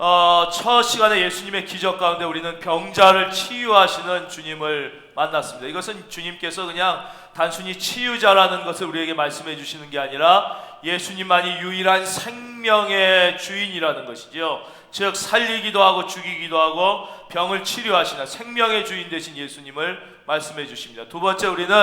어, 첫 시간에 예수님의 기적 가운데 우리는 병자를 치유하시는 주님을 만났습니다. 이것은 주님께서 그냥 단순히 치유자라는 것을 우리에게 말씀해 주시는 게 아니라 예수님만이 유일한 생명의 주인이라는 것이죠. 즉 살리기도 하고 죽이기도 하고 병을 치료하시는 생명의 주인 되신 예수님을 말씀해 주십니다. 두 번째 우리는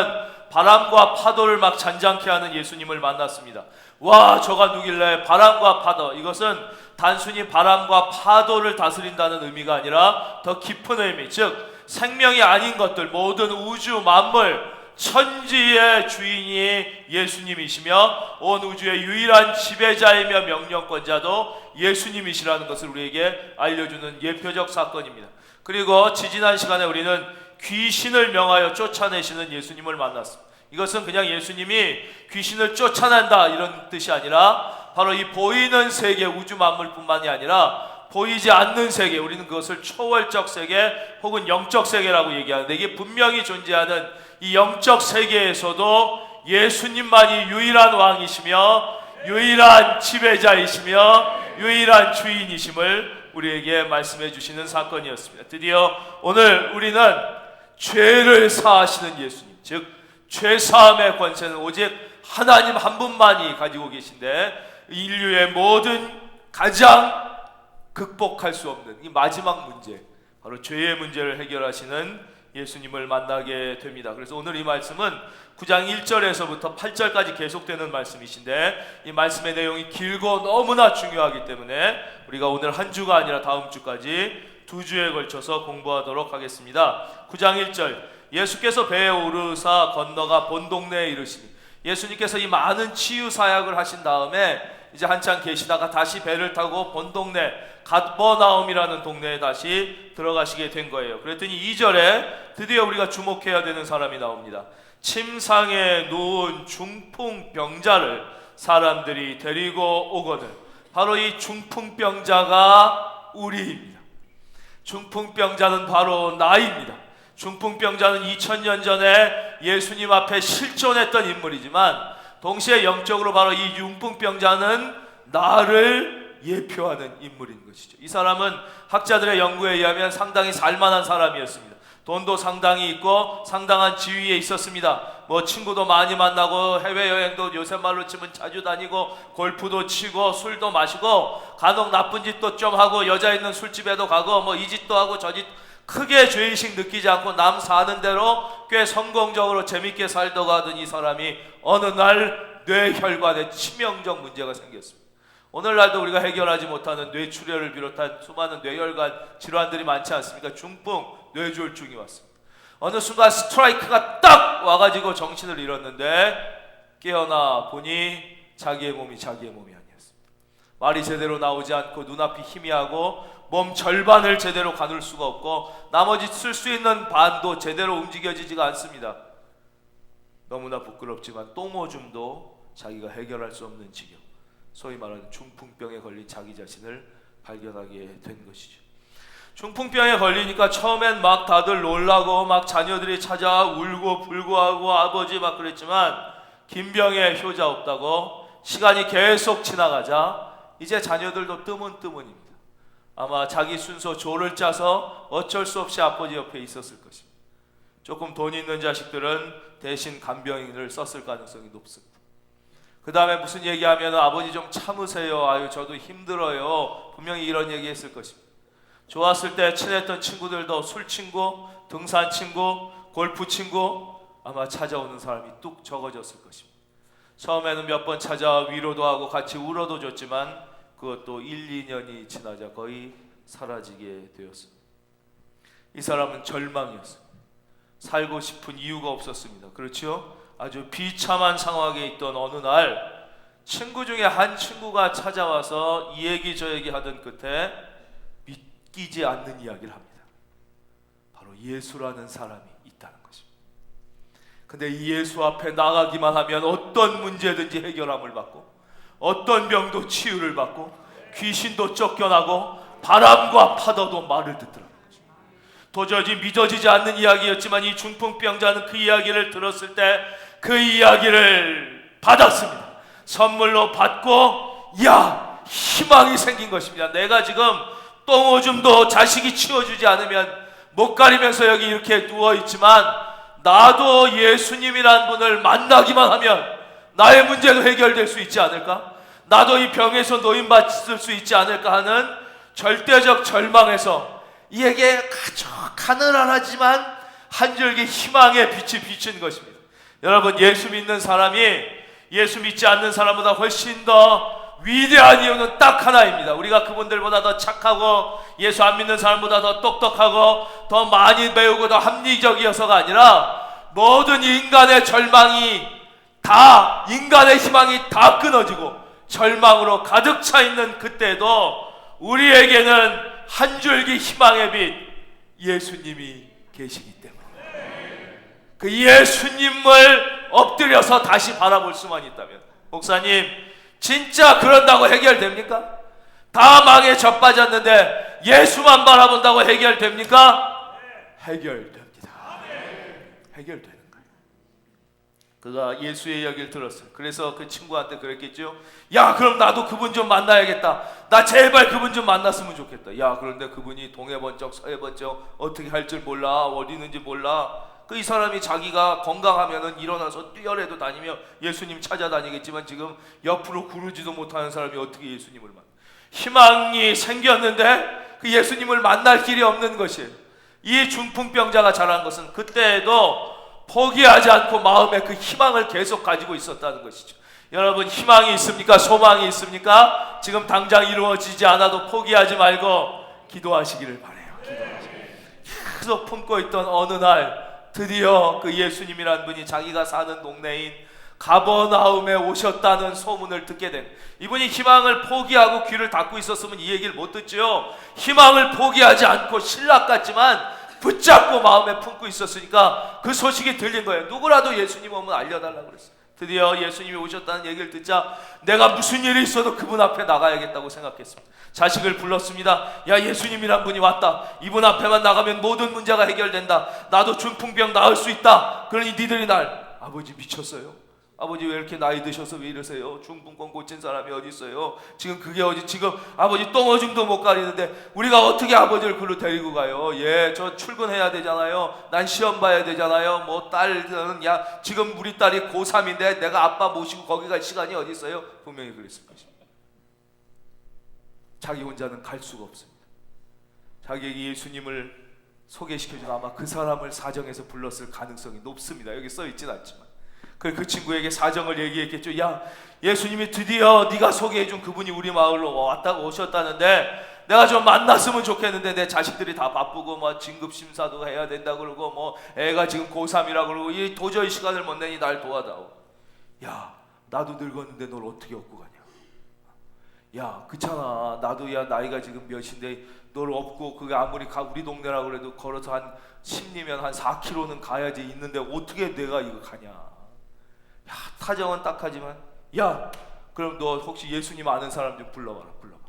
바람과 파도를 막 잔잔케 하는 예수님을 만났습니다. 와 저가 누길래 바람과 파도 이것은 단순히 바람과 파도를 다스린다는 의미가 아니라 더 깊은 의미 즉 생명이 아닌 것들 모든 우주 만물 천지의 주인이 예수님이시며 온 우주의 유일한 지배자이며 명령권자도 예수님이시라는 것을 우리에게 알려주는 예표적 사건입니다. 그리고 지지난 시간에 우리는 귀신을 명하여 쫓아내시는 예수님을 만났습니다. 이것은 그냥 예수님이 귀신을 쫓아낸다 이런 뜻이 아니라 바로 이 보이는 세계 우주 만물뿐만이 아니라 보이지 않는 세계 우리는 그것을 초월적 세계 혹은 영적 세계라고 얘기하는데 이게 분명히 존재하는 이 영적 세계에서도 예수님만이 유일한 왕이시며 유일한 지배자이시며 유일한 주인이심을 우리에게 말씀해 주시는 사건이었습니다. 드디어 오늘 우리는 죄를 사하시는 예수님, 즉 죄사함의 권세는 오직 하나님 한 분만이 가지고 계신데 인류의 모든 가장 극복할 수 없는 이 마지막 문제, 바로 죄의 문제를 해결하시는 예수님을 만나게 됩니다. 그래서 오늘 이 말씀은 9장 1절에서부터 8절까지 계속되는 말씀이신데 이 말씀의 내용이 길고 너무나 중요하기 때문에 우리가 오늘 한 주가 아니라 다음 주까지 두 주에 걸쳐서 공부하도록 하겠습니다. 9장 1절 예수께서 배에 오르사 건너가 본 동네에 이르시니 예수님께서 이 많은 치유 사역을 하신 다음에 이제 한참 계시다가 다시 배를 타고 본 동네 갓버나움이라는 동네에 다시 들어가시게 된 거예요. 그랬더니 2절에 드디어 우리가 주목해야 되는 사람이 나옵니다. 침상에 누운 중풍병자를 사람들이 데리고 오거든. 바로 이 중풍병자가 우리입니다. 중풍병자는 바로 나입니다. 중풍병자는 2000년 전에 예수님 앞에 실존했던 인물이지만 동시에 영적으로 바로 이 중풍병자는 나를 예표하는 인물인 것이죠. 이 사람은 학자들의 연구에 의하면 상당히 살만한 사람이었습니다. 돈도 상당히 있고 상당한 지위에 있었습니다. 뭐 친구도 많이 만나고 해외 여행도 요새 말로 치면 자주 다니고 골프도 치고 술도 마시고 간혹 나쁜 짓도 좀 하고 여자 있는 술집에도 가고 뭐 이 짓도 하고 저 짓 크게 죄의식 느끼지 않고 남 사는 대로 꽤 성공적으로 재밌게 살다가 하던 이 사람이 어느 날 뇌혈관에 치명적 문제가 생겼습니다. 오늘날도 우리가 해결하지 못하는 뇌출혈을 비롯한 수많은 뇌혈관 질환들이 많지 않습니까? 중풍, 뇌졸중이 왔습니다. 어느 순간 스트라이크가 딱 와가지고 정신을 잃었는데 깨어나 보니 자기의 몸이 자기의 몸이 아니었습니다. 말이 제대로 나오지 않고 눈앞이 희미하고 몸 절반을 제대로 가눌 수가 없고 나머지 쓸 수 있는 반도 제대로 움직여지지가 않습니다. 너무나 부끄럽지만 똥오줌도 자기가 해결할 수 없는 지경. 소위 말하는 중풍병에 걸린 자기 자신을 발견하게 된 것이죠. 중풍병에 걸리니까 처음엔 막 다들 놀라고 막 자녀들이 찾아 울고 불고하고 아버지 막 그랬지만 김병에 효자 없다고 시간이 계속 지나가자 이제 자녀들도 뜨문뜨문입니다. 아마 자기 순서 조를 짜서 어쩔 수 없이 아버지 옆에 있었을 것입니다. 조금 돈 있는 자식들은 대신 간병인을 썼을 가능성이 높습니다. 그 다음에 무슨 얘기하면 아버지 좀 참으세요. 아유 저도 힘들어요. 분명히 이런 얘기했을 것입니다. 좋았을 때 친했던 친구들도 술 친구, 등산 친구, 골프 친구 아마 찾아오는 사람이 뚝 적어졌을 것입니다. 처음에는 몇 번 찾아 위로도 하고 같이 울어도 줬지만 그것도 1, 2년이 지나자 거의 사라지게 되었습니다. 이 사람은 절망이었습니다. 살고 싶은 이유가 없었습니다. 그렇죠? 아주 비참한 상황에 있던 어느 날 친구 중에 한 친구가 찾아와서 이 얘기 저 얘기 하던 끝에 믿기지 않는 이야기를 합니다. 바로 예수라는 사람이 있다는 것입니다. 근데 이 예수 앞에 나가기만 하면 어떤 문제든지 해결함을 받고 어떤 병도 치유를 받고 귀신도 쫓겨나고 바람과 파도도 말을 듣더라고요. 도저히 믿어지지 않는 이야기였지만 이 중풍병자는 그 이야기를 들었을 때 그 이야기를 받았습니다. 선물로 받고 야 희망이 생긴 것입니다. 내가 지금 똥 오줌도 자식이 치워주지 않으면 못 가리면서 여기 이렇게 누워 있지만 나도 예수님이란 분을 만나기만 하면 나의 문제도 해결될 수 있지 않을까? 나도 이 병에서 노인받을 수 있지 않을까 하는 절대적 절망에서 이에게 아주 가늘하지만 한 줄기 희망의 빛이 비친 것입니다. 여러분 예수 믿는 사람이 예수 믿지 않는 사람보다 훨씬 더 위대한 이유는 딱 하나입니다. 우리가 그분들보다 더 착하고 예수 안 믿는 사람보다 더 똑똑하고 더 많이 배우고 더 합리적이어서가 아니라 모든 인간의 절망이 다 인간의 희망이 다 끊어지고 절망으로 가득 차 있는 그때도 우리에게는 한 줄기 희망의 빛 예수님이 계시기 때문에 그 예수님을 엎드려서 다시 바라볼 수만 있다면 목사님 진짜 그런다고 해결됩니까? 다 망에 젖빠졌는데 예수만 바라본다고 해결됩니까? 해결됩니다. 해결되는 거예요. 그가 예수의 이야기를 들었어요. 그래서 그 친구한테 그랬겠죠. 야, 그럼 나도 그분 좀 만나야겠다. 나 제발 그분 좀 만났으면 좋겠다. 야, 그런데 그분이 동해 번쩍 서해 번쩍 어떻게 할 줄 몰라. 어디 있는지 몰라. 그 이 사람이 자기가 건강하면은 일어나서 뛰어래도 다니며 예수님 찾아다니겠지만 지금 옆으로 구르지도 못하는 사람이 어떻게 예수님을 만나? 희망이 생겼는데 그 예수님을 만날 길이 없는 것이에요. 이 중풍병자가 잘한 것은 그때에도 포기하지 않고 마음에 그 희망을 계속 가지고 있었다는 것이죠. 여러분 희망이 있습니까? 소망이 있습니까? 지금 당장 이루어지지 않아도 포기하지 말고 기도하시기를 바래요. 계속 품고 있던 어느 날 드디어 그 예수님이란 분이 자기가 사는 동네인 가버나움에 오셨다는 소문을 듣게 된 이분이 희망을 포기하고 귀를 닫고 있었으면 이 얘기를 못 듣죠. 희망을 포기하지 않고 신락 같지만 붙잡고 마음에 품고 있었으니까 그 소식이 들린 거예요. 누구라도 예수님 오면 알려달라고 그랬어요. 드디어 예수님이 오셨다는 얘기를 듣자 내가 무슨 일이 있어도 그분 앞에 나가야겠다고 생각했습니다. 자식을 불렀습니다. 야 예수님이란 분이 왔다. 이분 앞에만 나가면 모든 문제가 해결된다. 나도 중풍병 나을 수 있다. 그러니 니들이 날 아버지 미쳤어요. 아버지 왜 이렇게 나이 드셔서 왜 이러세요? 중풍권 고친 사람이 어디 있어요? 지금 그게 어디 지금 아버지 똥오줌도 못 가리는데 우리가 어떻게 아버지를 글로 데리고 가요? 예, 저 출근해야 되잖아요. 난 시험 봐야 되잖아요. 뭐 딸은 야 지금 우리 딸이 고3인데 내가 아빠 모시고 거기 갈 시간이 어디 있어요? 분명히 그랬을 것입니다. 자기 혼자는 갈 수가 없습니다. 자기에게 예수님을 소개시켜주는 아마 그 사람을 사정해서 불렀을 가능성이 높습니다. 여기 써 있진 않지만. 그, 그 친구에게 사정을 얘기했겠죠. 야, 예수님이 드디어 네가 소개해준 그분이 우리 마을로 왔다고 오셨다는데 내가 좀 만났으면 좋겠는데 내 자식들이 다 바쁘고 뭐 진급 심사도 해야 된다 그러고 뭐 애가 지금 고3이라 그러고 이 도저히 시간을 못 내니 날 도와다오. 야, 나도 늙었는데 널 어떻게 업고 가냐? 야, 그렇잖아. 나도 야 나이가 지금 몇인데 널 업고 그게 아무리 가 우리 동네라 그래도 걸어서 한 10리면 한 4km는 가야지 있는데 어떻게 내가 이거 가냐? 야, 타정은 딱하지만 야, 그럼 너 혹시 예수님 아는 사람 좀 불러봐라. 불러봐라.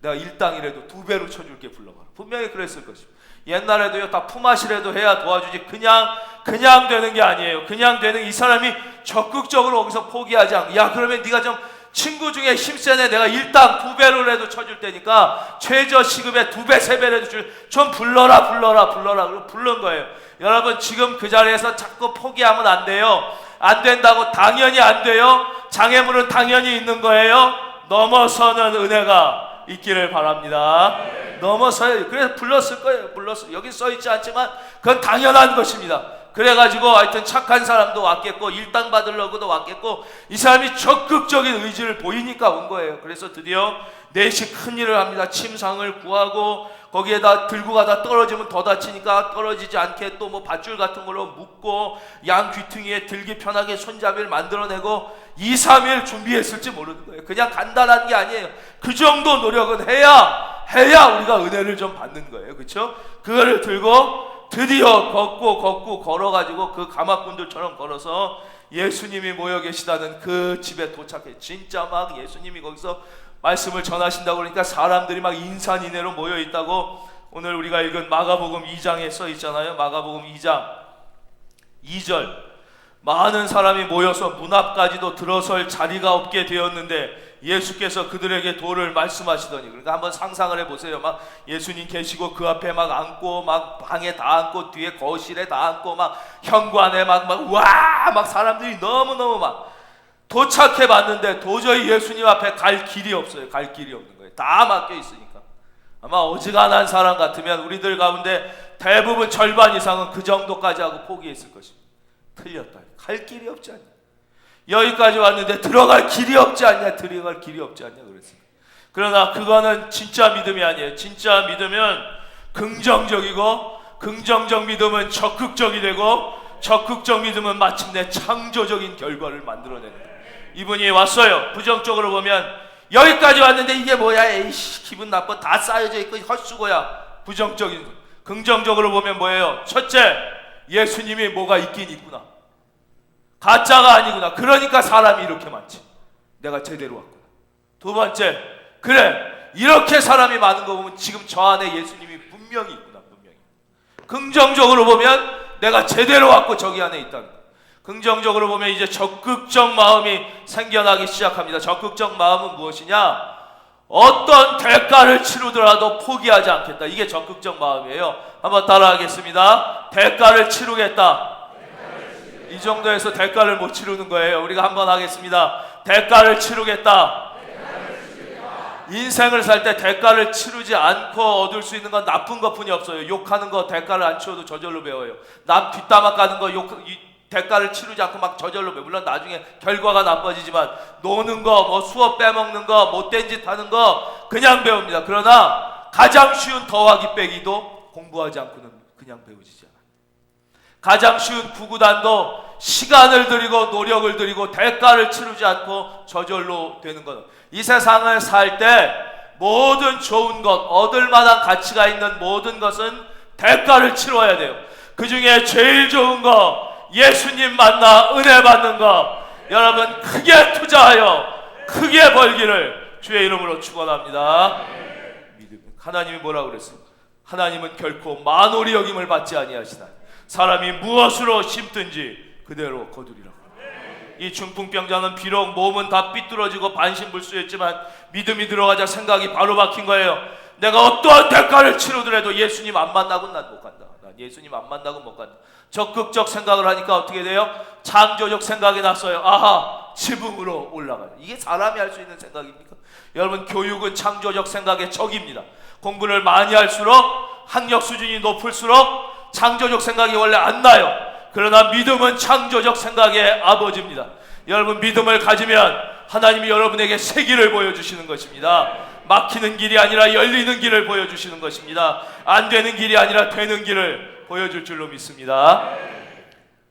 내가 일당이라도 두 배로 쳐줄게 불러봐라. 분명히 그랬을 것입니다. 옛날에도요 다 품앗이라도 해야 도와주지 그냥 그냥 되는 게 아니에요. 그냥 되는 이 사람이 적극적으로 거기서 포기하지 않고 야 그러면 네가 좀 친구 중에 힘세네 내가 일당 두 배로라도 쳐줄 테니까 최저 시급의 두 배 세 배라도 줄 좀 불러라 불러라 불러라 그리고 부른 거예요. 여러분 지금 그 자리에서 자꾸 포기하면 안 돼요. 안 된다고 당연히 안 돼요. 장애물은 당연히 있는 거예요. 넘어서는 은혜가 있기를 바랍니다. 넘어서요. 그래서 불렀을 거예요. 불렀어. 여기 써 있지 않지만 그건 당연한 것입니다. 그래가지고 하여튼 착한 사람도 왔겠고 일당 받으려고도 왔겠고 이 사람이 적극적인 의지를 보이니까 온 거예요. 그래서 드디어 넷이 큰 일을 합니다. 침상을 구하고 거기에다 들고 가다 떨어지면 더 다치니까 떨어지지 않게 또 뭐 밧줄 같은 걸로 묶고 양 귀퉁이에 들기 편하게 손잡이를 만들어내고 2, 3일 준비했을지 모르는 거예요. 그냥 간단한 게 아니에요. 그 정도 노력은 해야 해야 우리가 은혜를 좀 받는 거예요. 그렇죠? 그거를 들고 드디어 걷고 걷고 걸어 가지고 그 가마꾼들처럼 걸어서 예수님이 모여 계시다는 그 집에 도착해. 진짜 막 예수님이 거기서 말씀을 전하신다고 그러니까 사람들이 막 인산인해로 모여 있다고 오늘 우리가 읽은 마가복음 2장에 써 있잖아요. 마가복음 2장 2절 많은 사람이 모여서 문 앞까지도 들어설 자리가 없게 되었는데 예수께서 그들에게 도를 말씀하시더니 그러니까 한번 상상을 해보세요. 막 예수님 계시고 그 앞에 막 앉고 막 방에 다 앉고 뒤에 거실에 다 앉고 막 현관에 막 막와막 사람들이 너무 너무 막 도착해 봤는데 도저히 예수님 앞에 갈 길이 없어요. 갈 길이 없는 거예요. 다 막혀 있으니까 아마 어지간한 사람 같으면 우리들 가운데 대부분 절반 이상은 그 정도까지 하고 포기했을 것입니다. 틀렸다. 갈 길이 없지 않냐. 여기까지 왔는데 들어갈 길이 없지 않냐. 들어갈 길이 없지 않냐 그랬습니다. 그러나 그거는 진짜 믿음이 아니에요. 진짜 믿으면 긍정적이고 긍정적 믿음은 적극적이 되고 적극적 믿음은 마침내 창조적인 결과를 만들어내는. 이분이 왔어요. 부정적으로 보면 여기까지 왔는데 이게 뭐야? 에이씨 기분 나빠. 다 쌓여져 있고 헛수고야. 부정적인 긍정적으로 보면 뭐예요? 첫째, 예수님이 뭐가 있긴 있구나. 가짜가 아니구나. 그러니까 사람이 이렇게 많지. 내가 제대로 왔구나. 두 번째, 그래. 이렇게 사람이 많은 거 보면 지금 저 안에 예수님이 분명히 있구나. 분명히. 긍정적으로 보면 내가 제대로 왔고 저기 안에 있다는 거. 긍정적으로 보면 이제 적극적 마음이 생겨나기 시작합니다. 적극적 마음은 무엇이냐? 어떤 대가를 치르더라도 포기하지 않겠다. 이게 적극적 마음이에요. 한번 따라하겠습니다. 대가를 치르겠다. 이 정도에서 대가를 못 치르는 거예요. 우리가 한번 하겠습니다. 대가를 치르겠다. 인생을 살 때 대가를 치르지 않고 얻을 수 있는 건 나쁜 것뿐이 없어요. 욕하는 거 대가를 안 치워도 저절로 배워요. 남 뒷담화 까는 거 욕, 이, 대가를 치르지 않고 막 저절로. 물론 나중에 결과가 나빠지지만 노는 거, 뭐 수업 빼먹는 거, 못된 짓 하는 거 그냥 배웁니다. 그러나 가장 쉬운 더하기 빼기도 공부하지 않고는 그냥 배우지지 않아요. 가장 쉬운 구구단도 시간을 들이고 노력을 들이고 대가를 치르지 않고 저절로 되는 것. 이 세상을 살 때 모든 좋은 것, 얻을 만한 가치가 있는 모든 것은 대가를 치러야 돼요. 그 중에 제일 좋은 거, 예수님 만나 은혜 받는 거, 여러분 크게 투자하여 크게 벌기를 주의 이름으로 축원합니다. 하나님이 뭐라고 그랬어요? 하나님은 결코 만홀이 여김을 받지 아니하시나. 사람이 무엇으로 심든지 그대로 거두리라. 이 중풍병자는 비록 몸은 다 삐뚤어지고 반신불수했지만 믿음이 들어가자 생각이 바로 박힌 거예요. 내가 어떠한 대가를 치르더라도 예수님 안 만나고 난 못 간다. 난 예수님 안 만나고 못 간다. 적극적 생각을 하니까 어떻게 돼요? 창조적 생각이 났어요. 아하, 지붕으로 올라가요. 이게 사람이 할 수 있는 생각입니까? 여러분, 교육은 창조적 생각의 적입니다. 공부를 많이 할수록 학력 수준이 높을수록 창조적 생각이 원래 안 나요. 그러나 믿음은 창조적 생각의 아버지입니다. 여러분 믿음을 가지면 하나님이 여러분에게 새 길을 보여주시는 것입니다. 막히는 길이 아니라 열리는 길을 보여주시는 것입니다. 안 되는 길이 아니라 되는 길을 보여줄 줄로 믿습니다.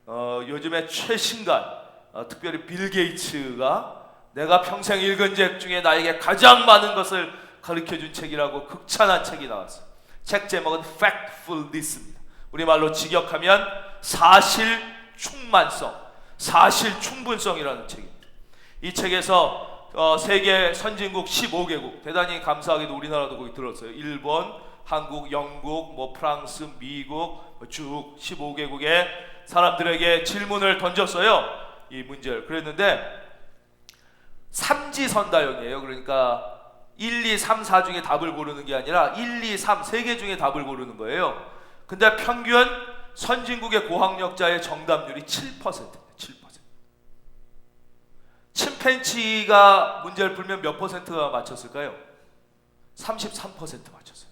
어, 요즘에 최신간 어, 특별히 빌 게이츠가 내가 평생 읽은 책 중에 나에게 가장 많은 것을 가르쳐 준 책이라고 극찬한 책이 나왔어요. 책 제목은 Factfulness입니다. 우리말로 직역하면 사실 충만성, 사실 충분성이라는 책입니다. 이 책에서 어, 세계 선진국 15개국 대단히 감사하게도 우리나라도 거기 들었어요. 일본, 한국, 영국, 뭐 프랑스, 미국 뭐쭉 15개국의 사람들에게 질문을 던졌어요. 이 문제를 그랬는데 삼지선다형이에요. 그러니까 1, 2, 3, 4 중에 답을 고르는 게 아니라 1, 2, 3, 3개 중에 답을 고르는 거예요. 근데 평균 선진국의 고학력자의 정답률이 7% 예요. 7%. 침팬치가 문제를 풀면 몇 퍼센트가 맞췄을까요? 33% 맞췄어요.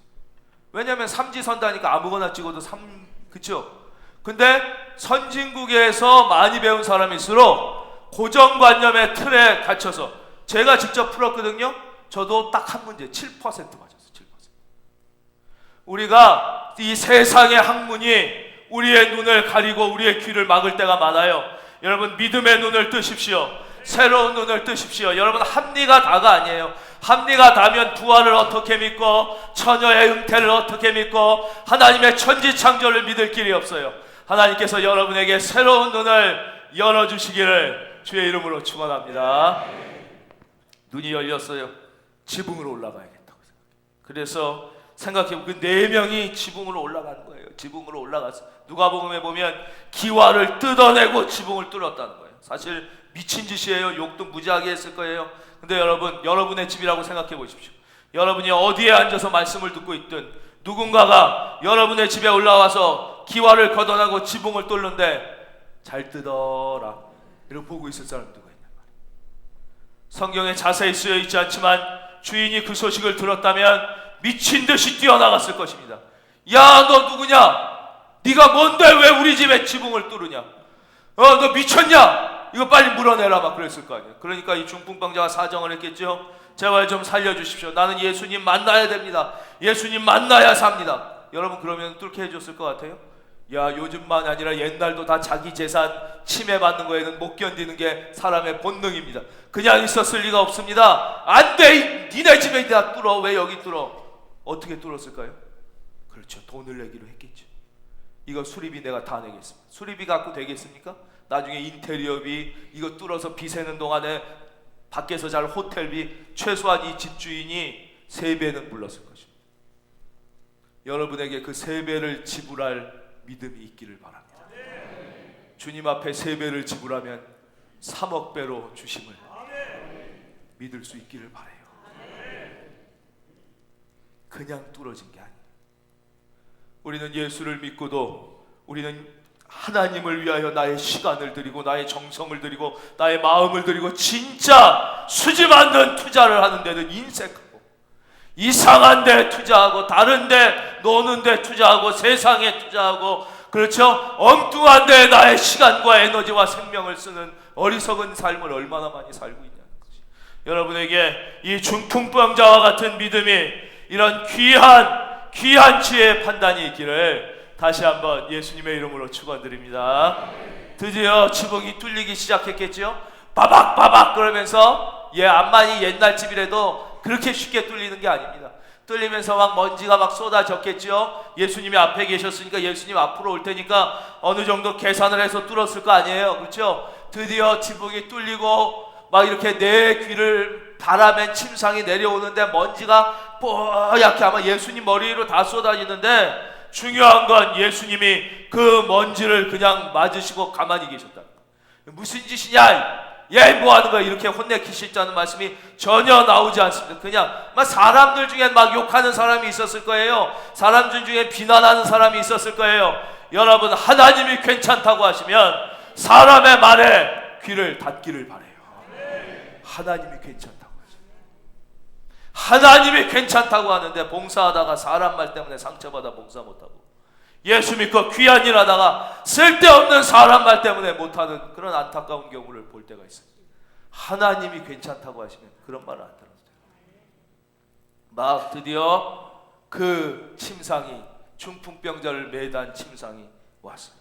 왜냐하면 삼지선다니까 아무거나 찍어도 3 그쵸? 근데 선진국에서 많이 배운 사람일수록 고정관념의 틀에 갇혀서 제가 직접 풀었거든요. 저도 딱 한 문제 7% 맞았어요. 7%. 우리가 이 세상의 학문이 우리의 눈을 가리고 우리의 귀를 막을 때가 많아요. 여러분 믿음의 눈을 뜨십시오. 새로운 눈을 뜨십시오. 여러분 합리가 다가 아니에요. 합리가 다면 부활을 어떻게 믿고 처녀의 흉태를 어떻게 믿고 하나님의 천지 창조를 믿을 길이 없어요. 하나님께서 여러분에게 새로운 눈을 열어 주시기를 주의 이름으로 축원합니다. 눈이 열렸어요. 지붕으로 올라가야겠다고 생각해요. 그래서 생각해 그네 명이 지붕으로 올라가는 거예요. 지붕으로 올라가서 누가복음에 보면 기와를 뜯어내고 지붕을 뚫었다는 거예요. 사실 미친 짓이에요. 욕도 무지하게 했을 거예요. 근데 여러분, 여러분의 집이라고 생각해 보십시오. 여러분이 어디에 앉아서 말씀을 듣고 있든 누군가가 여러분의 집에 올라와서 기와를 걷어나고 지붕을 뚫는데 잘 뜯어라. 이러고 보고 있을 사람 누가 있냐 말이에요. 성경에 자세히 쓰여 있지 않지만 주인이 그 소식을 들었다면 미친 듯이 뛰어나갔을 것입니다. 야, 너 누구냐? 네가 뭔데 왜 우리 집에 지붕을 뚫으냐? 어, 너 미쳤냐? 이거 빨리 물어내라 막 그랬을 거 아니에요. 그러니까 이 중풍병자가 사정을 했겠죠. 제발 좀 살려주십시오. 나는 예수님 만나야 됩니다. 예수님 만나야 삽니다. 여러분 그러면 뚫게 해줬을 것 같아요? 야 요즘만 아니라 옛날도 다 자기 재산 침해받는 거에는 못 견디는 게 사람의 본능입니다. 그냥 있었을 리가 없습니다. 안돼 니네 집에 다 뚫어 왜 여기 뚫어? 어떻게 뚫었을까요? 그렇죠 돈을 내기로 했겠죠. 이거 수리비 내가 다 내겠습니다. 수리비 갖고 되겠습니까? 나중에 인테리어비 이거 뚫어서 비 새는 동안에 밖에서 잘 호텔비 최소한 이 집주인이 세 배는 불렀을 것입니다. 여러분에게 그 세 배를 지불할 믿음이 있기를 바랍니다. 주님 앞에 세 배를 지불하면 3억 배로 주심을 믿을 수 있기를 바래요. 그냥 뚫어진 게 아니에요. 우리는 예수를 믿고도 우리는 하나님을 위하여 나의 시간을 드리고 나의 정성을 드리고 나의 마음을 드리고 진짜 수지 않는 투자를 하는 데는 인색하고 이상한 데 투자하고 다른 데 노는 데 투자하고 세상에 투자하고 그렇죠? 엉뚱한 데 나의 시간과 에너지와 생명을 쓰는 어리석은 삶을 얼마나 많이 살고 있냐는 것이 여러분에게 이 중풍병자와 같은 믿음이 이런 귀한 귀한 지혜의 판단이 있기를 다시 한번 예수님의 이름으로 축원드립니다. 드디어 지붕이 뚫리기 시작했겠죠? 바박 바박 그러면서 예 암만이 옛날 집이라도 그렇게 쉽게 뚫리는 게 아닙니다. 뚫리면서 막 먼지가 막 쏟아졌겠죠. 예수님이 앞에 계셨으니까 예수님 앞으로 올 테니까 어느 정도 계산을 해서 뚫었을 거 아니에요. 그렇죠? 드디어 지붕이 뚫리고 막 이렇게 내 귀를 바라맨 침상이 내려오는데 먼지가 뽀얗게 아마 예수님 머리 위로 다 쏟아지는데 중요한 건 예수님이 그 먼지를 그냥 맞으시고 가만히 계셨다. 무슨 짓이냐? 얘 뭐 하는 거야? 이렇게 혼내키셨다는 말씀이 전혀 나오지 않습니다. 그냥 막 사람들 중에 막 욕하는 사람이 있었을 거예요. 사람들 중에 비난하는 사람이 있었을 거예요. 여러분 하나님이 괜찮다고 하시면 사람의 말에 귀를 닫기를 바래요. 하나님이 괜찮다고 하나님이 괜찮다고 하는데 봉사하다가 사람 말 때문에 상처받아 봉사 못하고 예수 믿고 귀한 일 하다가 쓸데없는 사람 말 때문에 못하는 그런 안타까운 경우를 볼 때가 있어요. 하나님이 괜찮다고 하시면 그런 말을 안 들어도 돼요. 막 드디어 그 침상이 중풍병자를 매단 침상이 왔어요.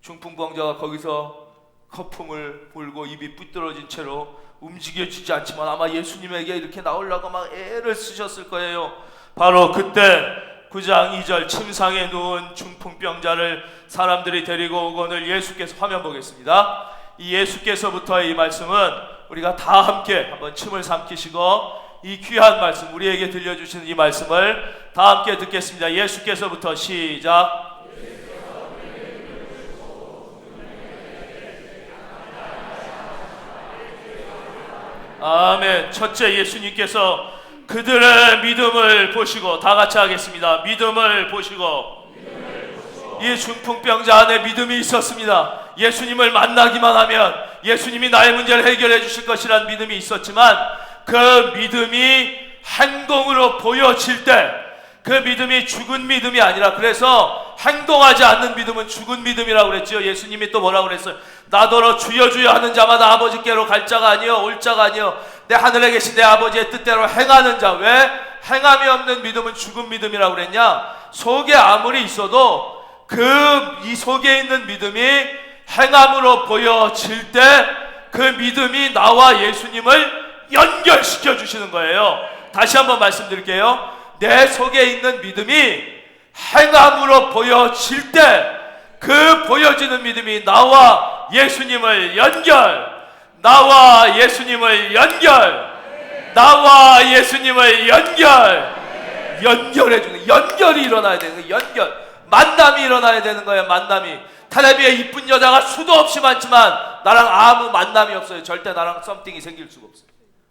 중풍병자가 거기서 거품을 불고 입이 뿌뚤어진 채로 움직여지지 않지만 아마 예수님에게 이렇게 나오려고 막 애를 쓰셨을 거예요. 바로 그때 9장 2절 침상에 누운 중풍병자를 사람들이 데리고 오거늘 예수께서 화면 보겠습니다. 이 예수께서부터의 이 말씀은 우리가 다 함께 한번 침을 삼키시고 이 귀한 말씀 우리에게 들려주시는 이 말씀을 다 함께 듣겠습니다. 예수께서부터 시작. 아멘. 첫째 예수님께서 그들의 믿음을 보시고 다 같이 하겠습니다. 믿음을 보시고 이 중풍병자 안에 믿음이 있었습니다. 예수님을 만나기만 하면 예수님이 나의 문제를 해결해 주실 것이라는 믿음이 있었지만 그 믿음이 행동으로 보여질 때 그 믿음이 죽은 믿음이 아니라 그래서 행동하지 않는 믿음은 죽은 믿음이라고 그랬죠. 예수님이 또 뭐라고 그랬어요? 나더러 주여 주여 하는 자마다 아버지께로 갈 자가 아니요 올 자가 아니요 내 하늘에 계신 내 아버지의 뜻대로 행하는 자 왜? 행함이 없는 믿음은 죽은 믿음이라고 그랬냐? 속에 아무리 있어도 그 이 속에 있는 믿음이 행함으로 보여질 때 그 믿음이 나와 예수님을 연결시켜 주시는 거예요. 다시 한번 말씀드릴게요. 내 속에 있는 믿음이 행함으로 보여질 때 그 보여지는 믿음이 나와 예수님을 연결, 나와 예수님을 연결, 나와 예수님을 연결, 연결해주는 연결이 일어나야 되는 거예요. 연결, 만남이 일어나야 되는 거예요. 만남이 텔레비에 이쁜 여자가 수도 없이 많지만 나랑 아무 만남이 없어요. 절대 나랑 썸띵이 생길 수가 없어요.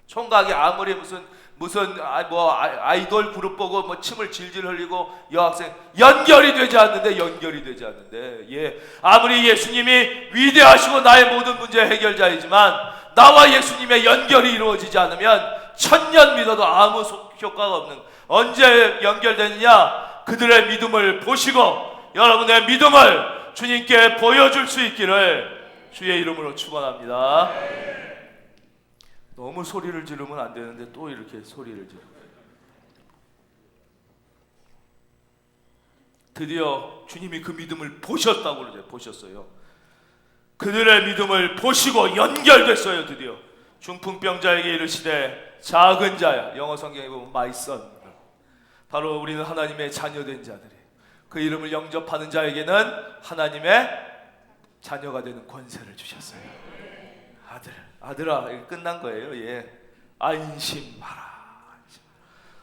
총각이 아무리 무슨 무슨 아, 뭐 아- 아이돌 그룹 보고 뭐 침을 질질 흘리고 여학생 연결이 되지 않는데 연결이 되지 않는데. 예. 아무리 예수님이 위대하시고 나의 모든 문제 해결자이지만 나와 예수님의 연결이 이루어지지 않으면 천년 믿어도 아무 소- 효과가 없는 언제 연결되느냐? 그들의 믿음을 보시고 여러분의 믿음을 주님께 보여줄 수 있기를 주의 이름으로 축원합니다. 너무 소리를 지르면 안 되는데 또 이렇게 소리를 지르. 드디어 주님이 그 믿음을 보셨다고 그러죠. 보셨어요. 그들의 믿음을 보시고 연결됐어요. 드디어 중풍병자에게 이르시되 작은 자야. 영어 성경에 보면 my son. 바로 우리는 하나님의 자녀된 자들이 그 이름을 영접하는 자에게는 하나님의 자녀가 되는 권세를 주셨어요. 아들, 아들아, 끝난 거예요. 예, 안심하라. 안심.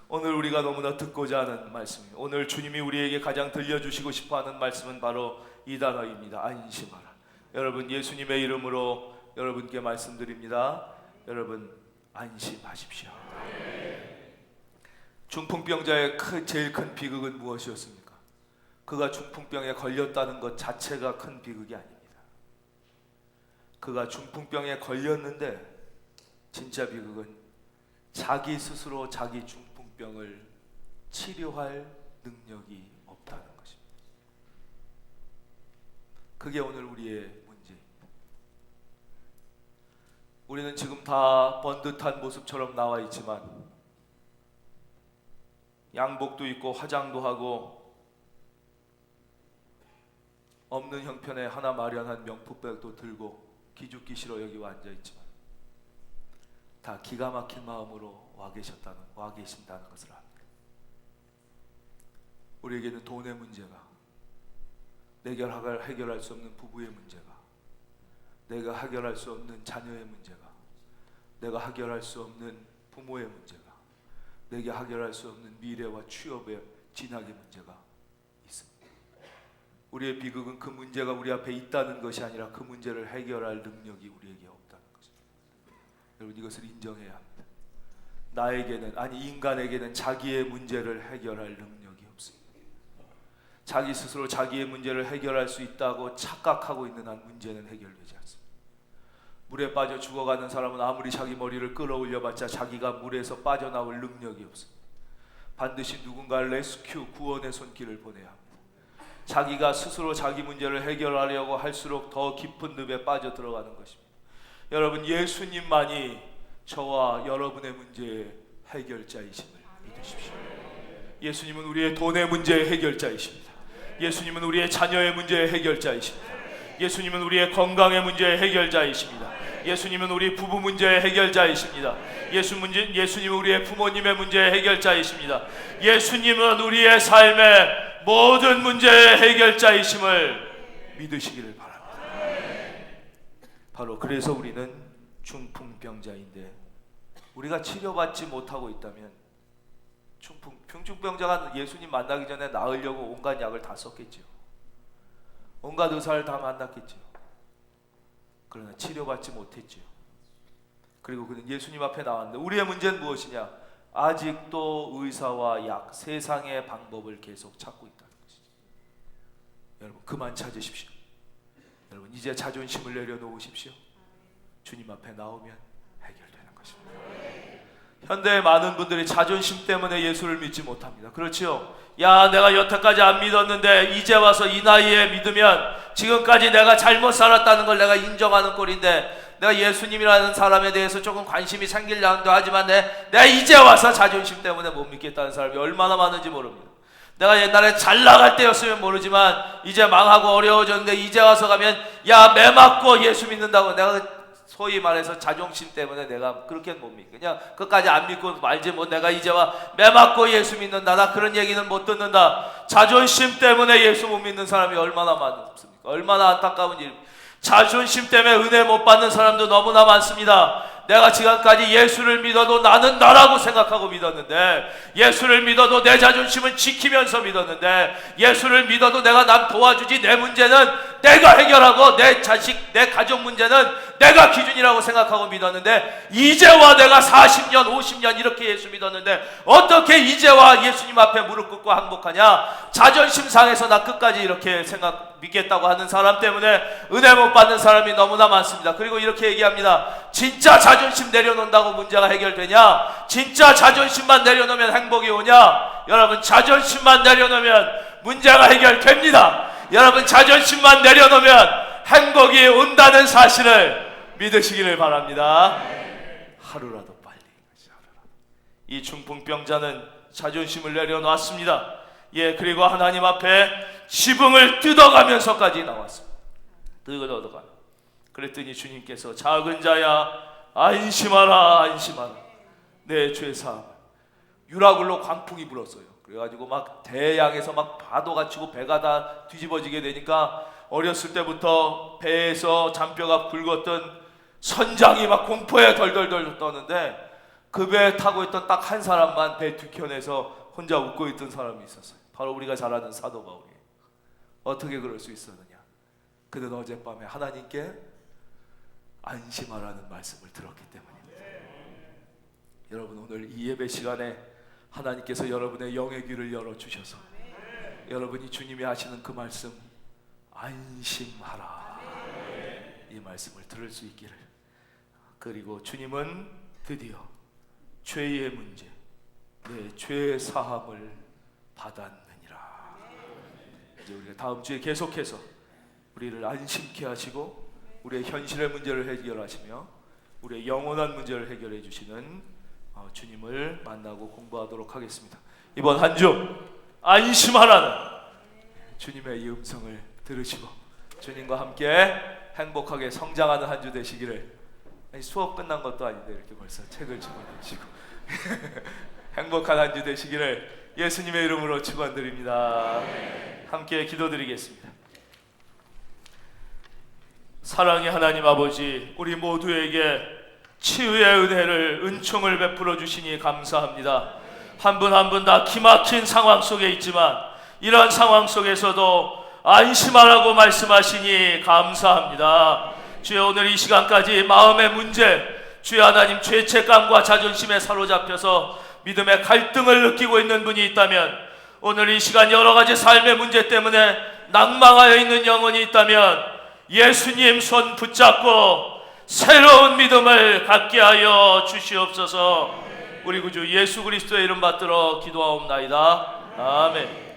오늘 우리가 너무나 듣고자 하는 말씀입니다. 오늘 주님이 우리에게 가장 들려주시고 싶어 하는 말씀은 바로 이 단어입니다. 안심하라. 여러분 예수님의 이름으로 여러분께 말씀드립니다. 여러분 안심하십시오. 중풍병자의 크, 제일 큰 비극은 무엇이었습니까? 그가 중풍병에 걸렸다는 것 자체가 큰 비극이 아닙니다. 그가 중풍병에 걸렸는데 진짜 비극은 자기 스스로 자기 중풍병을 치료할 능력이 없다는 것입니다. 그게 오늘 우리의 문제입니다. 우리는 지금 다 번듯한 모습처럼 나와 있지만 양복도 입고 화장도 하고 없는 형편에 하나 마련한 명품백도 들고 기죽기 싫어 여기 와 앉아 있지만 다 기가 막힌 마음으로 와 계셨다는 와 계신다는 것을 압니다. 우리에게는 돈의 문제가 내가 해결- 해결할 수 없는 부부의 문제가 내가 해결할 수 없는 자녀의 문제가 내가 해결할 수 없는 부모의 문제가 내가 해결할 수 없는 미래와 취업의 진학의 문제가. 우리의 비극은 그 문제가 우리 앞에 있다는 것이 아니라 그 문제를 해결할 능력이 우리에게 없다는 것입니다. 여러분 이것을 인정해야 합니다. 나에게는 아니 인간에게는 자기의 문제를 해결할 능력이 없습니다. 자기 스스로 자기의 문제를 해결할 수 있다고 착각하고 있는 한 문제는 해결되지 않습니다. 물에 빠져 죽어가는 사람은 아무리 자기 머리를 끌어올려봤자 자기가 물에서 빠져나올 능력이 없습니다. 반드시 누군가를 레스큐 구원의 손길을 보내야 합니다. 자기가 스스로 자기 문제를 해결하려고 할수록 더 깊은 늪에 빠져 들어가는 것입니다. 여러분 예수님만이 저와 여러분의 문제의 해결자이심을 믿으십시오. 예수님은 우리의 돈의 문제의 해결자이십니다. 예수님은 우리의 자녀의 문제의 해결자이십니다. 예수님은 우리의 건강의 문제의 해결자이십니다. 예수님은 우리 부부 문제의 해결자이십니다. 예수님은 우리의 부모님의 문제의 해결자이십니다. 예수님은 우리의 삶의 모든 문제의 해결자이심을 믿으시기를 바랍니다. 바로 그래서 우리는 중풍병자인데 우리가 치료받지 못하고 있다면 중풍 중풍병자가 예수님 만나기 전에 나으려고 온갖 약을 다 썼겠지요. 온갖 의사를 다 만났겠지요. 그러나 치료받지 못했지요. 그리고 그는 예수님 앞에 나왔는데 우리의 문제는 무엇이냐? 아직도 의사와 약, 세상의 방법을 계속 찾고 있다는 것이죠. 여러분 그만 찾으십시오. 여러분 이제 자존심을 내려놓으십시오. 주님 앞에 나오면 해결되는 것입니다. 현대의 많은 분들이 자존심 때문에 예수를 믿지 못합니다. 그렇지요? 야, 내가 여태까지 안 믿었는데 이제 와서 이 나이에 믿으면 지금까지 내가 잘못 살았다는 걸 내가 인정하는 꼴인데 내가 예수님이라는 사람에 대해서 조금 관심이 생기려도 하지만 내, 내가 이제 와서 자존심 때문에 못 믿겠다는 사람이 얼마나 많은지 모릅니다. 내가 옛날에 잘 나갈 때였으면 모르지만 이제 망하고 어려워졌는데 이제 와서 가면 야 매 맞고 예수 믿는다고 내가 소위 말해서 자존심 때문에 내가 그렇게 못 믿. 그냥 끝까지 안 믿고 말지 뭐 내가 이제 와 매 맞고 예수 믿는다. 나 그런 얘기는 못 듣는다. 자존심 때문에 예수 못 믿는 사람이 얼마나 많습니까? 얼마나 안타까운 일. 자존심 때문에 은혜 못 받는 사람도 너무나 많습니다. 내가 지금까지 예수를 믿어도 나는 나라고 생각하고 믿었는데 예수를 믿어도 내 자존심은 지키면서 믿었는데 예수를 믿어도 내가 남 도와주지 내 문제는 내가 해결하고 내 자식 내 가족 문제는 내가 기준이라고 생각하고 믿었는데 이제와 내가 40년 50년 이렇게 예수 믿었는데 어떻게 이제와 예수님 앞에 무릎 꿇고 항복하냐 자존심 상해서 나 끝까지 이렇게 생각 믿겠다고 하는 사람 때문에 은혜 못 받는 사람이 너무나 많습니다. 그리고 이렇게 얘기합니다. 진짜 자 존심 내려놓는다고 문제가 해결되냐? 진짜 자존심만 내려놓으면 행복이 오냐? 여러분 자존심만 내려놓으면 문제가 해결됩니다. 여러분 자존심만 내려놓으면 행복이 온다는 사실을 믿으시기를 바랍니다. 하루라도 빨리 이 중풍병자는 자존심을 내려놨습니다. 예, 그리고 하나님 앞에 지붕을 뜯어가면서까지 나왔습니다. 뜯어가. 그랬더니 주님께서 작은 자야 안심하라 안심하라 내 죄 사함. 유라굴로 광풍이 불었어요. 그래가지고 막 대양에서 막 파도가 치고 배가 다 뒤집어지게 되니까 어렸을 때부터 배에서 잔뼈가 굵었던 선장이 막 공포에 덜덜덜 떠는데 그 배에 타고 있던 딱 한 사람만 배 뒤편에서 혼자 웃고 있던 사람이 있었어요. 바로 우리가 잘 아는 사도 바울이에요. 어떻게 그럴 수 있었느냐? 그는 어젯밤에 하나님께 안심하라는 말씀을 들었기 때문입니다. 여러분 오늘 이 예배 시간에 하나님께서 여러분의 영의 귀를 열어 주셔서 여러분이 주님이 하시는 그 말씀 안심하라. 이 말씀을 들을 수 있기를. 그리고 주님은 드디어 죄의 문제 내 죄의 사함을 받았느니라. 이제 우리가 다음 주에 계속해서 우리를 안심케 하시고 우리의 현실의 문제를 해결하시며 우리의 영원한 문제를 해결해 주시는 어, 주님을 만나고 공부하도록 하겠습니다. 이번 한 주 안심하라는 주님의 이 음성을 들으시고 주님과 함께 행복하게 성장하는 한 주 되시기를 아니, 수업 끝난 것도 아닌데 이렇게 벌써 책을 집어넣으시고 행복한 한 주 되시기를 예수님의 이름으로 축원드립니다. 함께 기도드리겠습니다. 사랑의 하나님 아버지, 우리 모두에게 치유의 은혜를 은총을 베풀어 주시니 감사합니다. 한 분 한 분 다 기막힌 상황 속에 있지만 이러한 상황 속에서도 안심하라고 말씀하시니 감사합니다. 주여 오늘 이 시간까지 마음의 문제, 주여 하나님 죄책감과 자존심에 사로잡혀서 믿음의 갈등을 느끼고 있는 분이 있다면 오늘 이 시간 여러 가지 삶의 문제 때문에 낭망하여 있는 영혼이 있다면 예수님 손 붙잡고 새로운 믿음을 갖게 하여 주시옵소서. 우리 구주 예수 그리스도의 이름 받들어 기도하옵나이다. 아멘.